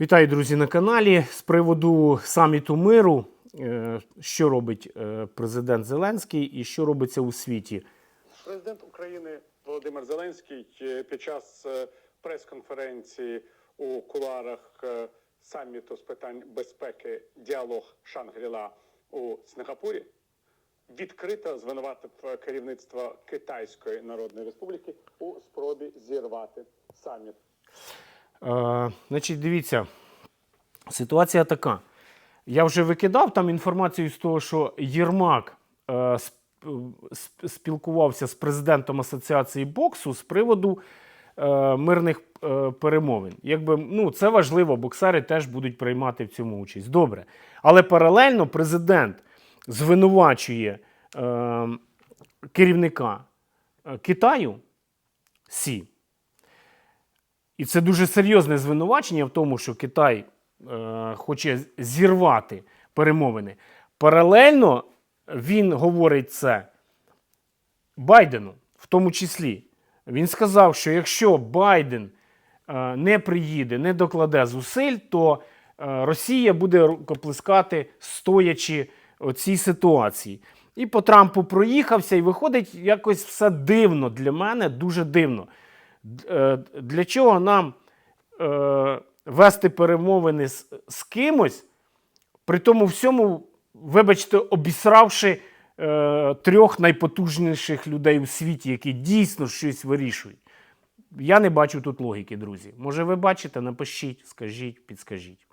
Вітаю, друзі, на каналі. З приводу саміту миру, е, що робить е, президент Зеленський і що робиться у світі. Президент України Володимир Зеленський е, під час прес-конференції у куларах саміту з питань безпеки діалог Шангріла у Сингапурі відкрито звинуватив керівництво Китайської Народної Республіки у спробі зірвати саміт. Е, значить, дивіться, ситуація така. Я вже викидав там інформацію з того, що Єрмак е, сп- спілкувався з президентом Асоціації боксу з приводу е, мирних е, перемовин. Якби, ну, це важливо, боксери теж будуть приймати в цьому участь. Добре. Але паралельно президент звинувачує е, керівника е, Китаю Сі. І це дуже серйозне звинувачення в тому, що Китай е, хоче зірвати перемовини. Паралельно він говорить це Байдену, в тому числі. Він сказав, що якщо Байден е, не приїде, не докладе зусиль, то е, Росія буде рукоплескати, стоячи цій ситуації. І по Трампу проїхався, і виходить якось все дивно для мене, дуже дивно. Е, Для чого нам е, вести перемовини з, з кимось, при тому всьому, вибачте, обісравши е, трьох найпотужніших людей у світі, які дійсно щось вирішують. Я не бачу тут логіки, друзі. Може, ви бачите? Напишіть, скажіть, підскажіть.